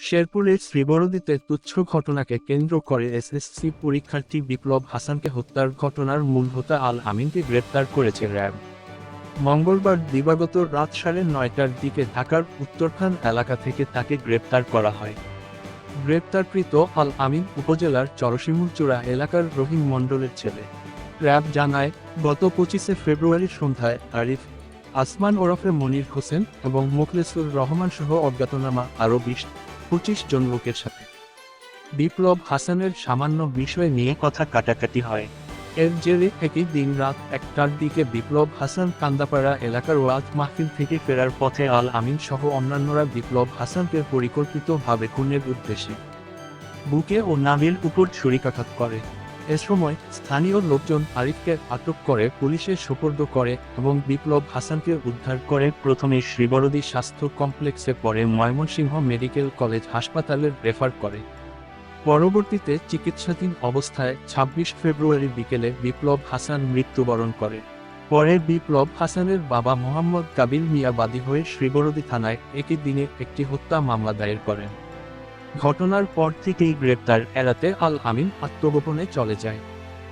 শেরপুরের শ্রীবরদীতে তুচ্ছ ঘটনাকে কেন্দ্র করে এসএসসি পরীক্ষার্থী বিপ্লব হাসানকে হত্যার ঘটনার মূল হোতা আল আমিনকে গ্রেপ্তার করেছে র্যাব। মঙ্গলবার দিবাগত রাত সাড়ে নয়টার দিকে ঢাকার উত্তরখান এলাকা থেকে তাকে গ্রেপ্তার করা হয়। গ্রেপ্তারকৃত আল আমিন উপজেলার চরসিমুলচূড়া এলাকার রহিম মণ্ডলের ছেলে। র্যাব জানায়, গত পঁচিশে ফেব্রুয়ারি সন্ধ্যায় আরিফ, আসমান ওরফে মনির হোসেন এবং মুখলেসুর রহমান সহ অজ্ঞাতনামা আরও বিশ পঁচিশ জন লোকের সাথে। বিপ্লব হাসানের সামান্য বিষয় নিয়ে কথা কাটাকাটি হয়। এর জেরে থেকে দিন রাত একটার দিকে বিপ্লব হাসান কান্দাপাড়া এলাকার ওয়াজ মাহফিল থেকে ফেরার পথে আল আমিন সহ অন্যান্যরা বিপ্লব হাসানকে পরিকল্পিতভাবে খুনের উদ্দেশ্যে বুকে ও নামের উপর ছুরিকাঘাত করে। এ সময় স্থানীয় লোকজন আরিফকে আটক করে, পুলিশে সোপর্দ করে এবং বিপ্লব হাসানকে উদ্ধার করে। প্রথমে শ্রীবরদী স্বাস্থ্য কমপ্লেক্সে পরে ময়মনসিংহ মেডিকেল কলেজ হাসপাতালে রেফার করে। পরবর্তীতে চিকিৎসাধীন অবস্থায় ছাব্বিশ ফেব্রুয়ারি বিকেলে বিপ্লব হাসান মৃত্যুবরণ করে। পরে বিপ্লব হাসানের বাবা মোহাম্মদ কাবিল মিয়া বাদী হয়ে শ্রীবরদী থানায় একই দিনে একটি হত্যা মামলা দায়ের করেন। ঘটনার পর থেকেই গ্রেপ্তার এড়াতে আল আমিন আত্মগোপনে চলে যায়।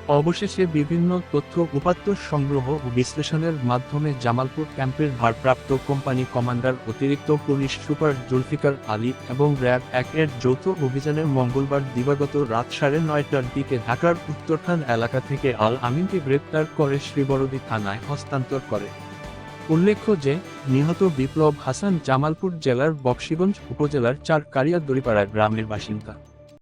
অবশেষে বিভিন্ন তথ্য, উপাত্ত সংগ্রহ ও বিশ্লেষণের মাধ্যমে জামালপুর ক্যাম্পের ভারপ্রাপ্ত কোম্পানি কমান্ডার অতিরিক্ত পুলিশ সুপার জুলফিকার আলী এবং র্যাব এক এর যৌথ অভিযানের মঙ্গলবার দিবাগত রাত সাড়ে নয়টার দিকে ঢাকার উত্তরখান এলাকা থেকে আল আমিনকে গ্রেপ্তার করে শ্রীবরদী থানায় হস্তান্তর করে। উল্লেখ্য যে নিহত বিপ্লব হাসান জামালপুর জেলার বক্সিগঞ্জ উপজেলার চার কারিয়া গ্রামের বাসিন্দা।